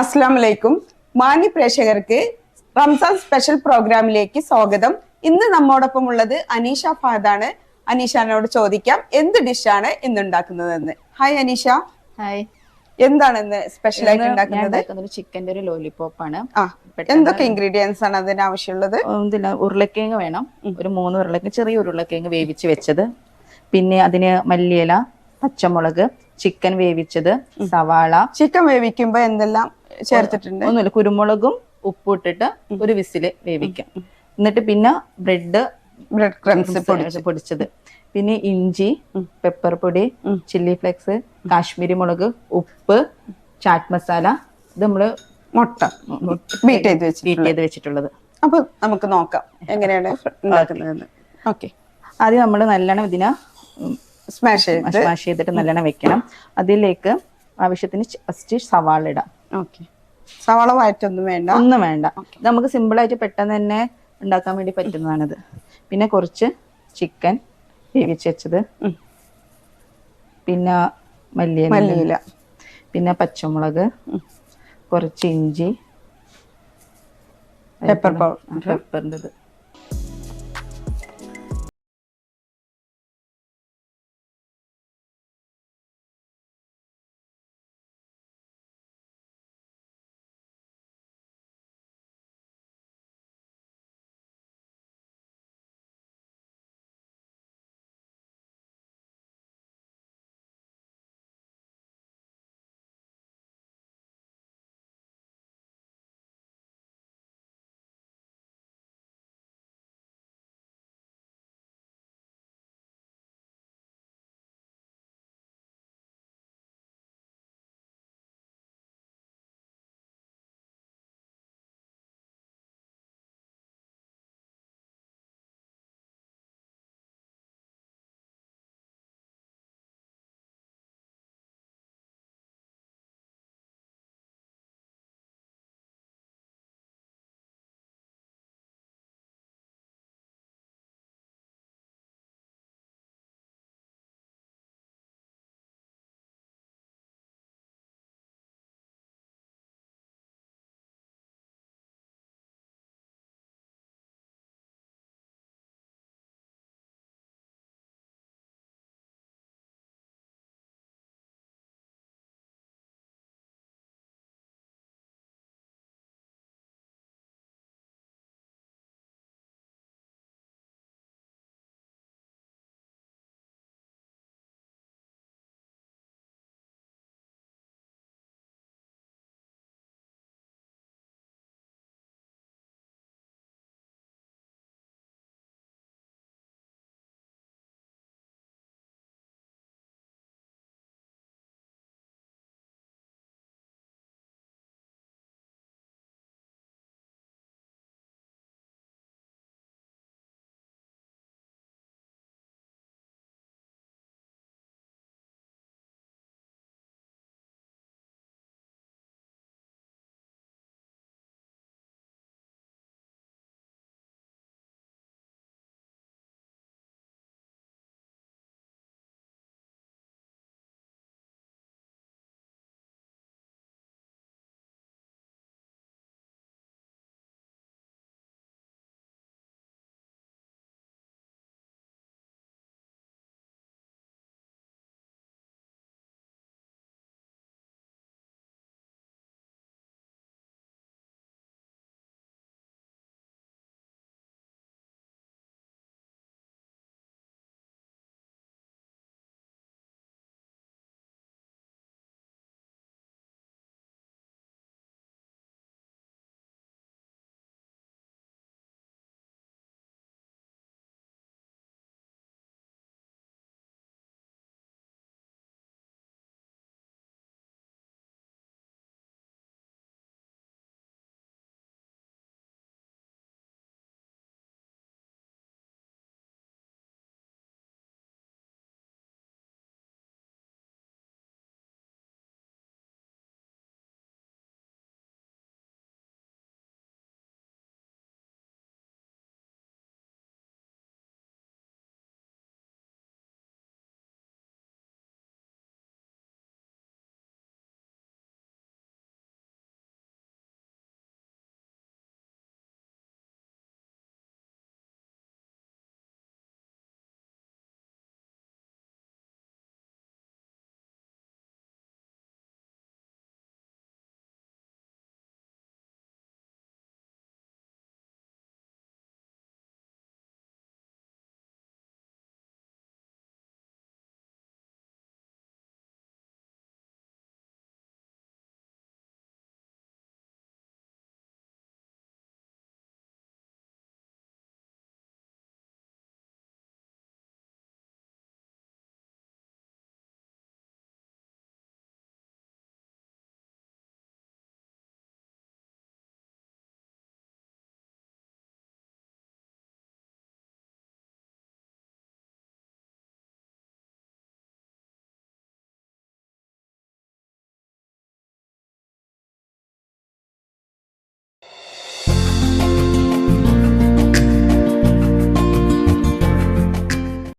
അസ്സാം വലൈക്കും മാന്യ പ്രേക്ഷകർക്ക് റംസാൻ സ്പെഷ്യൽ പ്രോഗ്രാമിലേക്ക് സ്വാഗതം. ഇന്ന് നമ്മോടൊപ്പം ഉള്ളത് അനീഷ ഫഹദാണ് അനീഷാനോട് ചോദിക്കാം എന്ത് ഡിഷാണ് ഇന്ന് ഉണ്ടാക്കുന്നതെന്ന് ഹായ് അനീഷ. ഹായ്. എന്താണ് ഇന്ന് സ്പെഷ്യൽ ആയിട്ട് ഉണ്ടാക്കുന്നത്? ചിക്കന്റെ ഒരു ലോലിപോപ്പ് ആണ് എന്തൊക്കെ ഇൻഗ്രീഡിയൻസ് ആണ് അതിന് ആവശ്യമുള്ളത്? ഉരുളക്കിഴങ്ങ് വേണം. ഒരു മൂന്ന് ഉരുളക്കിഴങ്ങ് ചെറിയ ഉരുളക്കിഴങ്ങ് വേവിച്ച് വെച്ചത്. പിന്നെ അതിന് മല്ലിയില പച്ചമുളക് ചിക്കൻ വേവിച്ചത് സവാള. ചിക്കൻ വേവിക്കുമ്പോ എന്തെല്ലാം ചേർത്തിട്ടുണ്ട്. ഒന്നുമില്ല. കുരുമുളകും ഉപ്പും ഇട്ടിട്ട് ഒരു വിസിൽ വേവിക്കാം. എന്നിട്ട് പിന്നെ ബ്രെഡ് ബ്രെഡ് ക്രംസ് പൊടിച്ചത്. പിന്നെ ഇഞ്ചി പെപ്പർ പൊടി ചില്ലി ഫ്ലെക്സ് കാശ്മീരി മുളക് ഉപ്പ് ചാറ്റ് മസാല ഇത് നമ്മൾ മുട്ട. ബീറ്റ് ചെയ്ത് വെച്ച് ബീറ്റ് ചെയ്ത് വെച്ചിട്ടുള്ളത്. അപ്പൊ നമുക്ക് നോക്കാം. എങ്ങനെയാണ് ഉണ്ടാക്കുന്നതെന്ന്. ഓക്കെ. ആദ്യം നമ്മൾ നല്ലോണം ഇതിനെ സ്മാഷ് ചെയ്ത് സ്മാഷ് ചെയ്തിട്ട് നല്ലോണം വെക്കണം. അതിലേക്ക് ആവശ്യത്തിന് ഫസ്റ്റ് സവാള ഇടാം. ഓക്കെ. സവാള വഴറ്റൊന്നും വേണ്ട. ഒന്നും വേണ്ട. നമുക്ക് സിമ്പിൾ ആയിട്ട് പെട്ടെന്ന് തന്നെ ഉണ്ടാക്കാൻ വേണ്ടി പറ്റുന്നതാണിത്. പിന്നെ കുറച്ച് ചിക്കൻ വേവിച്ച് വെച്ചത്. പിന്നെ മല്ലിയ മല്ലിയില. പിന്നെ പച്ചമുളക്. കുറച്ച് ഇഞ്ചി. Pepper powder പെപ്പറിന്റെ